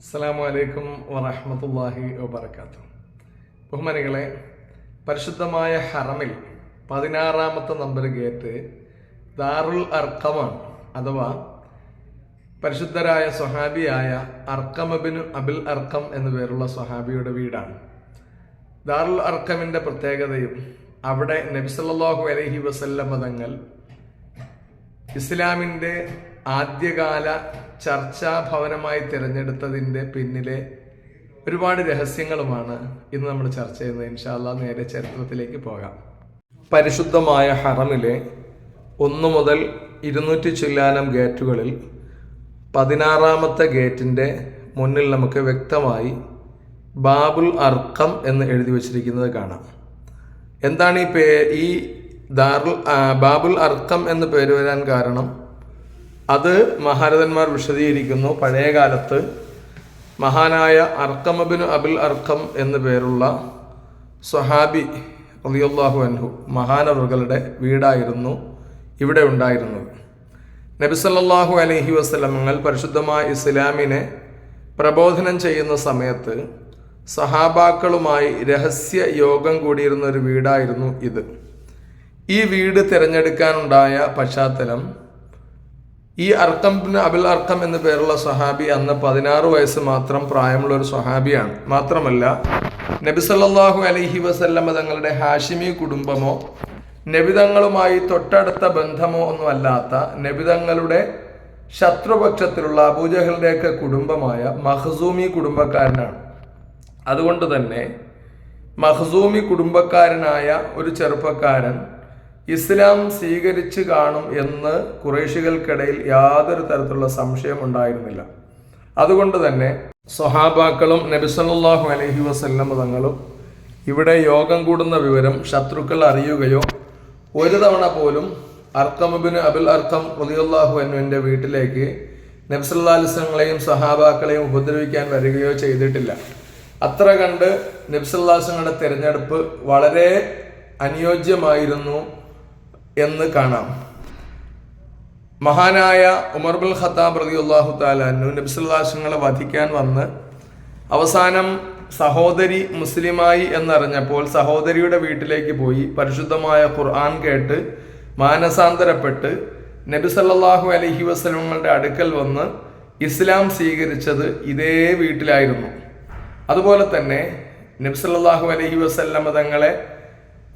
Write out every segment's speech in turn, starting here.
അസ്സലാമു അലൈക്കും വറഹമത്തല്ലാഹി വബർക്കാത്തു ബഹുമാനികളെ പരിശുദ്ധമായ ഹറമിൽ പതിനാറാമത്തെ നമ്പർ ഗേറ്റ് ദാറുൽ അർക്കമാണ് അഥവാ പരിശുദ്ധരായ സ്വഹാബിയായ അർക്കമബിനു അബിൽ അർക്കം എന്നു പേരുള്ള സ്വഹാബിയുടെ വീടാണ്. ദാറുൽ അർക്കമിന്റെ പ്രത്യേകതയും അവിടെ നബിസല്ലാഹു അലഹി വസല്ലം തങ്ങൾ ഇസ്ലാമിന്റെ ആദ്യകാല ചർച്ചാ ഭവനമായി തിരഞ്ഞെടുത്തതിന്റെ പിന്നിലെ ഒരുപാട് രഹസ്യങ്ങളുമാണ് ഇന്ന് നമ്മൾ ചർച്ച ചെയ്യുന്നത്. ഇൻഷാല്ല നേരെ ചരിത്രത്തിലേക്ക് പോകാം. പരിശുദ്ധമായ ഹറമിലെ ഒന്നു മുതൽ ഇരുന്നൂറ്റി ചില്ലാനം ഗേറ്റുകളിൽ പതിനാറാമത്തെ ഗേറ്റിന്റെ മുന്നിൽ നമുക്ക് വ്യക്തമായി ബാബുൽ അർക്കം എന്ന് എഴുതി വച്ചിരിക്കുന്നത് കാണാം. എന്താണ് ഈ പേ ഈ ദാറുൽ ബാബുൽ അർക്കം എന്ന് പേര് വരാൻ കാരണം? അത് മഹാരഥന്മാർ വിശദീകരിക്കുന്നു. പഴയ കാലത്ത് മഹാനായ അർക്കമബിന് അബിൽ അർക്കം എന്നു പേരുള്ള സ്വഹാബി അലിയുല്ലാഹു അൻഹു മഹാനവറുകളുടെ വീടായിരുന്നു ഇവിടെ ഉണ്ടായിരുന്നത്. നബിസല്ലാഹു അലഹി വസ്ലമങ്ങൾ പരിശുദ്ധമായ ഇസ്ലാമിനെ പ്രബോധനം ചെയ്യുന്ന സമയത്ത് സഹാബാക്കളുമായി രഹസ്യ യോഗം കൂടിയിരുന്ന ഒരു വീടായിരുന്നു ഇത്. ഈ വീട് തിരഞ്ഞെടുക്കാനുണ്ടായ പശ്ചാത്തലം ഈ അർക്കം അബിൽ അർക്കം എന്ന പേരുള്ള സഹാബി അന്ന് പതിനാറ് വയസ്സ് മാത്രം പ്രായമുള്ള ഒരു സഹാബിയാണ്. മാത്രമല്ല നബി സല്ലാഹു അലൈഹി വസല്ലമ തങ്ങളുടെ ഹാഷിമി കുടുംബമോ നബിതങ്ങളുമായി തൊട്ടടുത്ത ബന്ധമോ ഒന്നും അല്ലാത്ത നബിതങ്ങളുടെ ശത്രുപക്ഷത്തിലുള്ള അബൂജഹലിന്റെയൊക്കെ കുടുംബമായ മഹസൂമി കുടുംബക്കാരനാണ്. അതുകൊണ്ട് തന്നെ മഹസൂമി കുടുംബക്കാരനായ ഒരു ചെറുപ്പക്കാരൻ ഇസ്ലാം സ്വീകരിച്ചു കാണും എന്ന് കുറേശികൾക്കിടയിൽ യാതൊരു തരത്തിലുള്ള സംശയം ഉണ്ടായിരുന്നില്ല. അതുകൊണ്ട് തന്നെ സ്വഹാബാക്കളും നബിസല്ലാഹു അലഹി വസല്ലം തങ്ങളും ഇവിടെ യോഗം കൂടുന്ന വിവരം ശത്രുക്കൾ അറിയുകയോ ഒരു തവണ പോലും അർക്കമബിന് അബുൽ അർക്കം റളിയല്ലാഹു എന്നുവിന്റെ വീട്ടിലേക്ക് നബ്സല്ലാസ്ലങ്ങളെയും സഹാബാക്കളെയും ഉപദ്രവിക്കാൻ വരികയോ ചെയ്തിട്ടില്ല. അത്ര കണ്ട് നബ്സല്ലാസ്ലങ്ങളുടെ തിരഞ്ഞെടുപ്പ് വളരെ അനുയോജ്യമായിരുന്നു. എന്ന് കാണാം. മഹാനായ ഉമർബുൽ ഖത്താബ് റതി അള്ളാഹു താലാനു നബിസുല്ലാശങ്ങളെ വധിക്കാൻ വന്ന് അവസാനം സഹോദരി മുസ്ലിമായി എന്നറിഞ്ഞപ്പോൾ സഹോദരിയുടെ വീട്ടിലേക്ക് പോയി പരിശുദ്ധമായ ഖുർആൻ കേട്ട് മാനസാന്തരപ്പെട്ട് നബി സല്ലാഹു അലൈഹി വസല്ലമയുടെ അടുക്കൽ വന്ന് ഇസ്ലാം സ്വീകരിച്ചത് ഇതേ വീട്ടിലായിരുന്നു. അതുപോലെ തന്നെ നബി അലഹി അലൈഹി വസല്ലമ തങ്ങളെ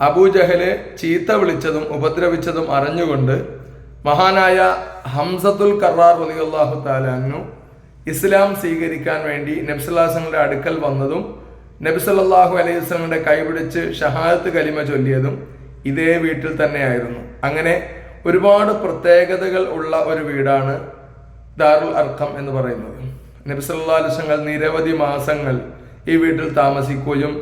അബൂജഹൽ ചീത്ത വിളിച്ചതും ഉപദ്രവിച്ചതും അറിഞ്ഞുകൊണ്ട് മഹാനായ ഹംസത്തുൽ കറാർ റളിയല്ലാഹു താലാനു ഇസ്ലാം സ്വീകരിക്കാൻ വേണ്ടി നബ്സുല്ലാസങ്ങളുടെ അടുക്കൽ വന്നതും നബിസല്ലാഹു അലൈഹി വസ്ലമിന്റെ കൈപിടിച്ച് ഷഹാദത്ത് കലിമ ചൊല്ലിയതും ഇതേ വീട്ടിൽ തന്നെയായിരുന്നു. അങ്ങനെ ഒരുപാട് പ്രത്യേകതകൾ ഉള്ള ഒരു വീടാണ് ദാറുൽ അർഖം എന്ന് പറയുന്നത്. നബിസല്ലാ അലിസ്ലങ്ങൾ നിരവധി മാസങ്ങൾ ഈ വീട്ടിൽ താമസിക്കുകയും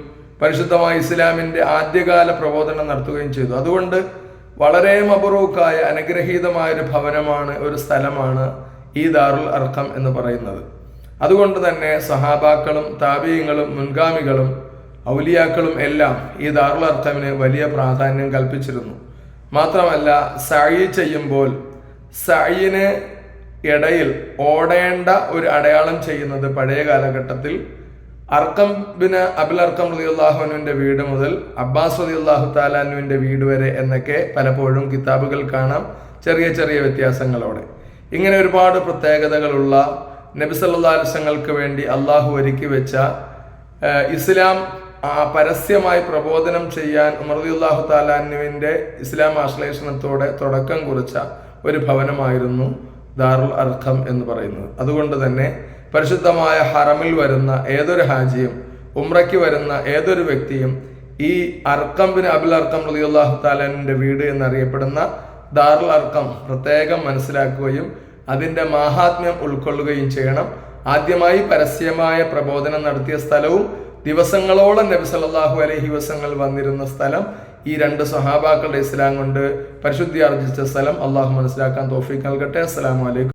പരിശുദ്ധമായ ഇസ്ലാമിന്റെ ആദ്യകാല പ്രബോധനം നടത്തുകയും ചെയ്തു. അതുകൊണ്ട് വളരെ മബറൂക്കായ അനുഗ്രഹീതമായ ഒരു ഭവനമാണ് ഒരു സ്ഥലമാണ് ഈ ദാറുൽ അർക്കം എന്ന് പറയുന്നത്. അതുകൊണ്ട് തന്നെ സഹാബാക്കളും താപീയങ്ങളും മുൻഗാമികളും ഔലിയാക്കളും എല്ലാം ഈ ദാറുൽ അർക്കമിന് വലിയ പ്രാധാന്യം കൽപ്പിച്ചിരുന്നു. മാത്രമല്ല സഴി ചെയ്യുമ്പോൾ സഴിന് ഇടയിൽ ഓടേണ്ട ഒരു അടയാളം ചെയ്യുന്നത് പഴയ കാലഘട്ടത്തിൽ അർക്കം ബിന് അബിൽ അർക്കം റതി അള്ളാഹുനുവിന്റെ വീട് മുതൽ അബ്ബാസ് റതി അള്ളാഹു താലാനുവിന്റെ വീട് വരെ എന്നൊക്കെ പലപ്പോഴും കിതാബുകൾ കാണാം. ചെറിയ ചെറിയ വ്യത്യാസങ്ങളോടെ. ഇങ്ങനെ ഒരുപാട് പ്രത്യേകതകളുള്ള നബി വസല്ലങ്ങൾക്ക് വേണ്ടി അള്ളാഹു ഒരുക്കി വെച്ച ഇസ്ലാം പരസ്യമായി പ്രബോധനം ചെയ്യാൻ ഉമർദി അള്ളാഹു താലാനുവിന്റെ ഇസ്ലാം ആശ്ലേഷണത്തോടെ തുടക്കം കുറിച്ച ഒരു ഭവനമായിരുന്നു ദാറുൽ അർഖം എന്ന് പറയുന്നത്. അതുകൊണ്ട് തന്നെ പരിശുദ്ധമായ ഹറമിൽ വരുന്ന ഏതൊരു ഹാജിയും ഉംറയ്ക്ക് വരുന്ന ഏതൊരു വ്യക്തിയും ഈ അർക്കം ബിൻ അബുൽ അർക്കം അള്ളാഹു താലാനിന്റെ വീട് എന്നറിയപ്പെടുന്ന ദാറുൽ അർക്കം പ്രത്യേകം മനസ്സിലാക്കുകയും അതിന്റെ മാഹാത്മ്യം ഉൾക്കൊള്ളുകയും ചെയ്യണം. ആദ്യമായി പരസ്യമായ പ്രബോധനം നടത്തിയ സ്ഥലവും ദിവസങ്ങളോളം നബി സല്ലാഹു അലൈഹി വസങ്ങൾ വന്നിരുന്ന സ്ഥലം ഈ രണ്ട് സഹാബാക്കളുടെ ഇസ്ലാം കൊണ്ട് പരിശുദ്ധി ആർജിച്ച സ്ഥലം. അള്ളാഹു മനസ്സിലാക്കാൻ തോഫീക്ക് നൽകട്ടെ. അസ്സാം അലൈക്കും.